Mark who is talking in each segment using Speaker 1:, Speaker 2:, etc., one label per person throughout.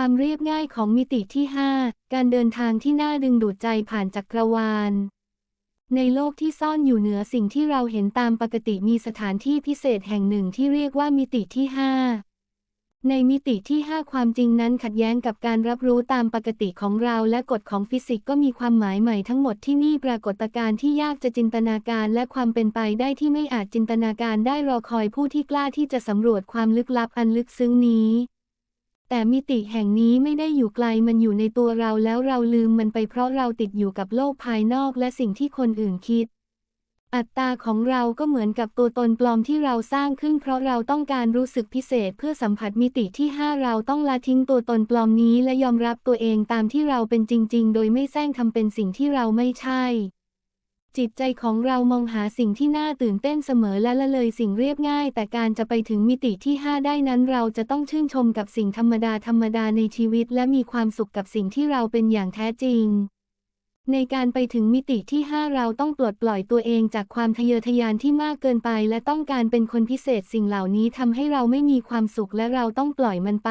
Speaker 1: ความเรียบง่ายของมิติที่ 5 การเดินทางที่น่าดึงดูดใจผ่านจักรวาล ในโลกที่ซ่อนอยู่เหนือสิ่งที่เราเห็นตามปกติมีสถานที่พิเศษแห่งหนึ่งที่เรียกว่ามิติที่ 5 ในมิติที่ 5 ความจริงนั้นขัดแย้งกับการรับรู้ตามปกติของเราและกฎของฟิสิกส์ก็มีความหมายใหม่ทั้งหมดที่นี่ปรากฏการณ์ที่ยากจะจินตนาการและความเป็นไปได้ที่ไม่อาจจินตนาการได้รอคอยผู้ที่กล้าที่จะสำรวจความลึกลับอันลึกซึ้งนี้ แต่มิติแห่งนี้ไม่ได้อยู่ไกลมันอยู่ในตัวเราแล้วเราลืมมันไปเพราะเราติดอยู่กับโลกภายนอกและสิ่งที่คนอื่นคิด อัตตาของเราก็เหมือนกับตัวตนปลอมที่เราสร้างขึ้น เพราะเราต้องการรู้สึกพิเศษเพื่อสัมผัสมิติที่ 5 เราต้องละทิ้งตัวตนปลอมนี้และยอมรับตัวเองตามที่เราเป็นจริง ๆ โดยไม่แซงทำเป็นสิ่งที่เราไม่ใช่ จิตใจของเรามองหาสิ่งที่น่าตื่นเต้นเสมอและละเลยสิ่งเรียบง่าย แต่การจะไปถึงมิติที่ 5 ได้นั้นเราจะต้องชื่นชมกับสิ่งธรรมดาธรรมดาในชีวิต และมีความสุขกับสิ่งที่เราเป็นอย่างแท้จริง ในการไปถึงมิติที่ 5 เราต้องปลดปล่อยตัวเองจากความทะเยอทะยานที่มากเกินไป และต้องการเป็นคนพิเศษสิ่งเหล่านี้ทำให้เราไม่มีความสุขและเราต้องปล่อยมันไป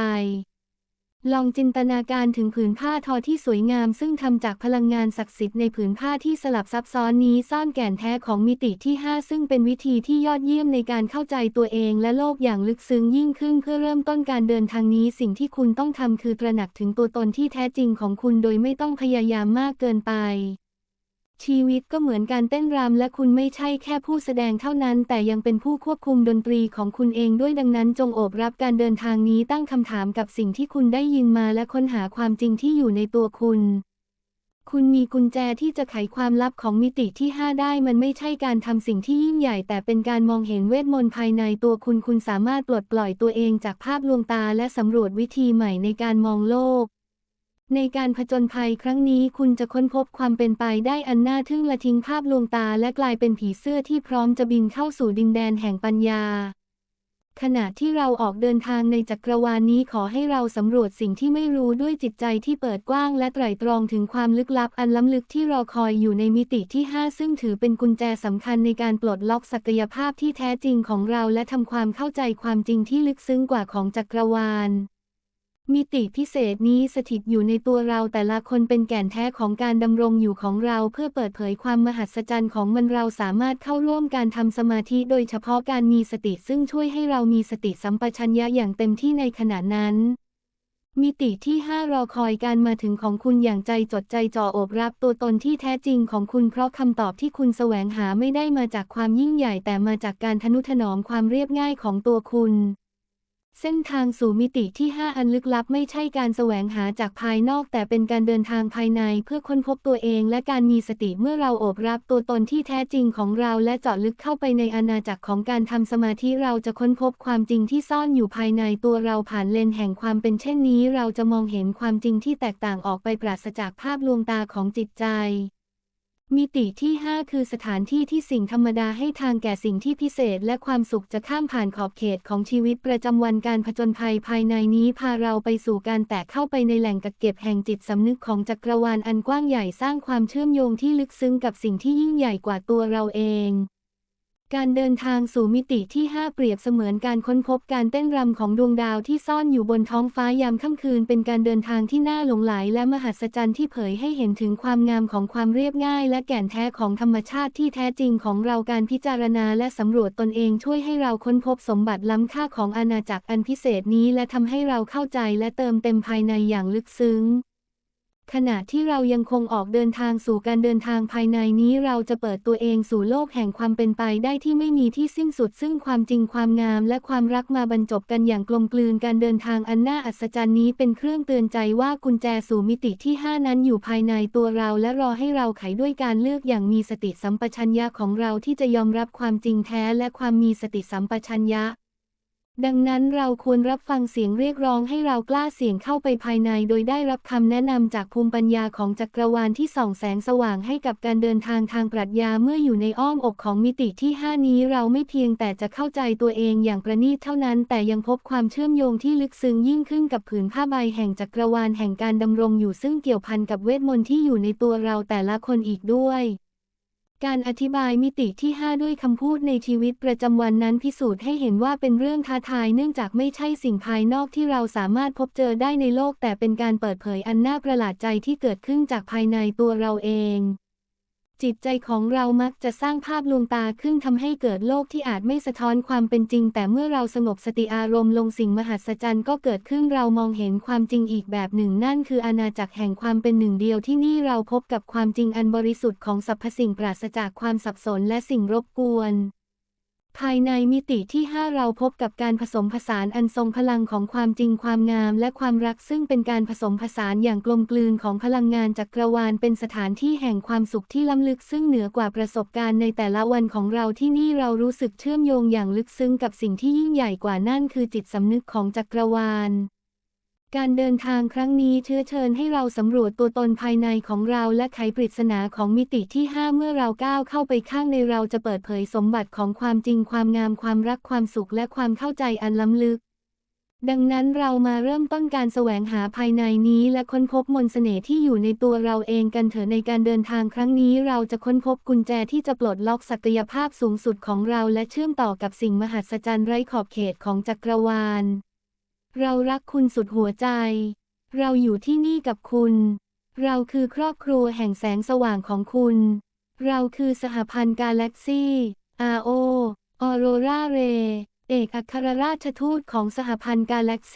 Speaker 1: ลองจินตนาการถึงผืนผ้าทอที่สวยงาม ซึ่งทำจากพลังงานศักดิ์สิทธิ์ในผืนผ้าที่สลับซับซ้อนนี้ซ่อนแก่นแท้ของมิติที่ 5 ซึ่งเป็นวิธีที่ยอดเยี่ยมในการเข้าใจตัวเองและโลกอย่างลึกซึ้งยิ่งขึ้นเพื่อเริ่มต้นการเดินทางนี้ สิ่งที่คุณต้องทำคือตระหนักถึงตัวตนที่แท้จริงของคุณโดยไม่ต้องพยายามมากเกินไป ชีวิตก็เหมือนการเต้นรำและคุณไม่ใช่แค่ผู้แสดงเท่านั้น แต่ยังเป็นผู้ควบคุมดนตรีของคุณเองด้วยดังนั้น จงโอบรับการเดินทางนี้ตั้งคำถามกับสิ่งที่คุณได้ยินมาและค้นหาความจริงที่อยู่ในตัวคุณ คุณมีกุญแจที่จะไขความลับของมิติที่ 5 ได้ มันไม่ใช่การทำสิ่งที่ยิ่งใหญ่ แต่เป็นการมองเห็นเวทมนต์ภายในตัวคุณ คุณสามารถปลดปล่อยตัวเองจากภาพลวงตา และสำรวจวิธีใหม่ในการมองโลก ในการผจญภัยครั้งนี้คุณจะค้นพบความเป็นไปได้อันน่าทึ่งและทิ้งภาพลวงตาและกลายเป็นผีเสื้อที่พร้อมจะบินเข้าสู่ดินแดนแห่งปัญญา ขณะที่เราออกเดินทางในจักรวาลนี้ขอให้เราสำรวจสิ่งที่ไม่รู้ด้วยจิตใจที่เปิดกว้างและไตร่ตรองถึงความลึกลับอันล้ำลึกที่รอคอยอยู่ในมิติที่ 5 ซึ่งถือเป็นกุญแจสำคัญในการปลดล็อกศักยภาพที่แท้จริงของเราและทำความเข้าใจความจริงที่ลึกซึ้งกว่าของจักรวาล มิติพิเศษนี้สถิตอยู่ในตัวเราแต่ละคนเป็นแก่นแท้ของการดำรงอยู่ของเราเพื่อเปิดเผยความมหัศจรรย์ของมันเราสามารถเข้าร่วมการทำสมาธิโดยเฉพาะการมีสติซึ่งช่วยให้เรามีสติสัมปชัญญะอย่างเต็มที่ในขณะนั้น มิติที่ 5 รอคอยการมาถึงของคุณอย่างใจจดใจจ่ออบรับตัวตนที่แท้จริงของคุณเพราะคำตอบที่คุณแสวงหาไม่ได้มาจากความยิ่งใหญ่แต่มาจากการทนุถนอมความเรียบง่ายของตัวคุณ เส้นทางสู่มิติที่ 5 อันลึกลับไม่ใช่การแสวงหาจากภายนอก แต่เป็นการเดินทางภายในเพื่อค้นพบตัวเองและการมีสติเมื่อเราโอบรับตัวตนที่แท้จริงของเราและเจาะลึกเข้าไปในอาณาจักรของการทำสมาธิเราจะค้นพบความจริงที่ซ่อนอยู่ภายในตัวเราผ่านเลนแห่งความเป็นเช่นนี้ เราจะมองเห็นความจริงที่แตกต่างออกไปปราศจากภาพลวงตาของจิตใจ มิติที่ 5 คือสถานที่ที่สิ่งธรรมดาให้ทางแก่สิ่งที่พิเศษและความสุขจะข้ามผ่านขอบเขตของชีวิตประจำวันการผจญภัยภายในนี้พาเราไปสู่การแตกเข้าไปในแหล่งกักเก็บแห่งจิตสำนึกของจักรวาลอันกว้างใหญ่สร้างความเชื่อมโยงที่ลึกซึ้งกับสิ่งที่ยิ่งใหญ่กว่าตัวเราเอง การเดินทางสู่มิติที่ 5 เปรียบเสมือนการค้นพบการเต้นรำของดวงดาวที่ซ่อนอยู่บนท้องฟ้ายามค่ำคืน เป็นการเดินทางที่น่าหลงไหลและมหัศจรรย์ที่เผยให้เห็นถึงความงามของความเรียบง่าย และแก่นแท้ของธรรมชาติที่แท้จริงของเราการพิจารณาและสำรวจตนเองช่วยให้เราค้นพบสมบัติล้ำค่าของอาณาจักรอันพิเศษนี้ และทำให้เราเข้าใจและเติมเต็มภายในอย่างลึกซึ้ง ขณะที่เรายังคงออกเดินทางสู่การเดินทางภายในนี้เราจะเปิดตัวเองสู่โลกแห่งความเป็นไปได้ที่ไม่มีที่สิ้นสุด ซึ่งความจริงความงามและความรักมาบรรจบกันอย่างกลมกลืนการเดินทางอันน่าอัศจรรย์นี้เป็นเครื่องเตือนใจว่ากุญแจสู่มิติที่ 5 นั้นอยู่ภายในตัวเรา และรอให้เราไขด้วยการเลือกอย่างมีสติสัมปชัญญะของเราที่จะยอมรับความจริงแท้และความมีสติสัมปชัญญะ ดังนั้นเราควรรับฟังเสียงเรียกร้องให้เรากล้าเสียงเข้าไปภายใน โดยได้รับคำแนะนำจากภูมิปัญญาของจักรวาลที่ส่องแสงสว่างให้กับการเดินทางทางปรัชญาเมื่ออยู่ในอ้อมอกของมิติที่ 5 นี้เราไม่เพียงแต่จะเข้าใจตัวเองอย่างประณีตเท่านั้น แต่ยังพบความเชื่อมโยงที่ลึกซึ้งยิ่งขึ้นกับผืนผ้าใบแห่งจักรวาลแห่งการดำรงอยู่ซึ่งเกี่ยวพันกับเวทมนต์ที่อยู่ในตัวเราแต่ละคนอีกด้วย การอธิบายมิติที่ 5 ด้วยคำพูดในชีวิตประจำวันนั้นพิสูจน์ให้เห็นว่าเป็นเรื่องท้าทายเนื่องจากไม่ใช่สิ่งภายนอกที่เราสามารถพบเจอได้ในโลก แต่เป็นการเปิดเผยอันน่าประหลาดใจที่เกิดขึ้นจากภายในตัวเราเอง จิตใจของเรามักจะสร้างภาพลวงตาขึ้นทำให้เกิดโลกที่อาจไม่สะท้อนความเป็นจริง แต่เมื่อเราสงบสติอารมณ์ลงสิ่งมหัศจรรย์ก็เกิดขึ้นเรามองเห็นความจริงอีกแบบหนึ่ง นั่นคืออาณาจักรแห่งความเป็นหนึ่งเดียวที่นี่เราพบกับความจริงอันบริสุทธิ์ของสรรพสิ่งปราศจากความสับสนและสิ่งรบกวน ภายในมิติที่ 5 เราพบกับการผสมผสานอันทรงพลังของความจริงความงามและความรักซึ่งเป็นการผสมผสานอย่างกลมกลืนของพลังงานจักรวาลเป็นสถานที่แห่งความสุขที่ล้ำลึกซึ่งเหนือกว่าประสบการณ์ในแต่ละวันของเราที่นี่เรารู้สึกเชื่อมโยงอย่างลึกซึ้งกับสิ่งที่ยิ่งใหญ่กว่านั่นคือจิตสำนึกของจักรวาล การเดินทางครั้งนี้เชื้อเชิญให้เราสำรวจตัวตนภายในของเราและไขปริศนาของมิติที่ 5 เมื่อเราก้าวเข้าไปข้างในเราจะเปิดเผยสมบัติของความจริงความงามความรักความสุขและความเข้าใจอันล้ำลึก ดังนั้นเรามาเริ่มต้นการแสวงหาภายในนี้และค้นพบมนต์เสน่ห์ที่อยู่ในตัวเราเองกันเถอะในการเดินทางครั้งนี้เราจะค้นพบกุญแจที่จะปลดล็อกศักยภาพสูงสุดของเราและเชื่อมต่อกับสิ่งมหัศจรรย์ไร้ขอบเขตของจักรวาล เรารักคุณสุดหัวใจ เราอยู่ที่นี่กับคุณ เราคือครอบครัวแห่งแสงสว่างของคุณ เราคือสหพันธ์กาแล็กซี่ RO ออโรราเร เอกอัครราชทูตของสหพันธ์กาแล็กซี่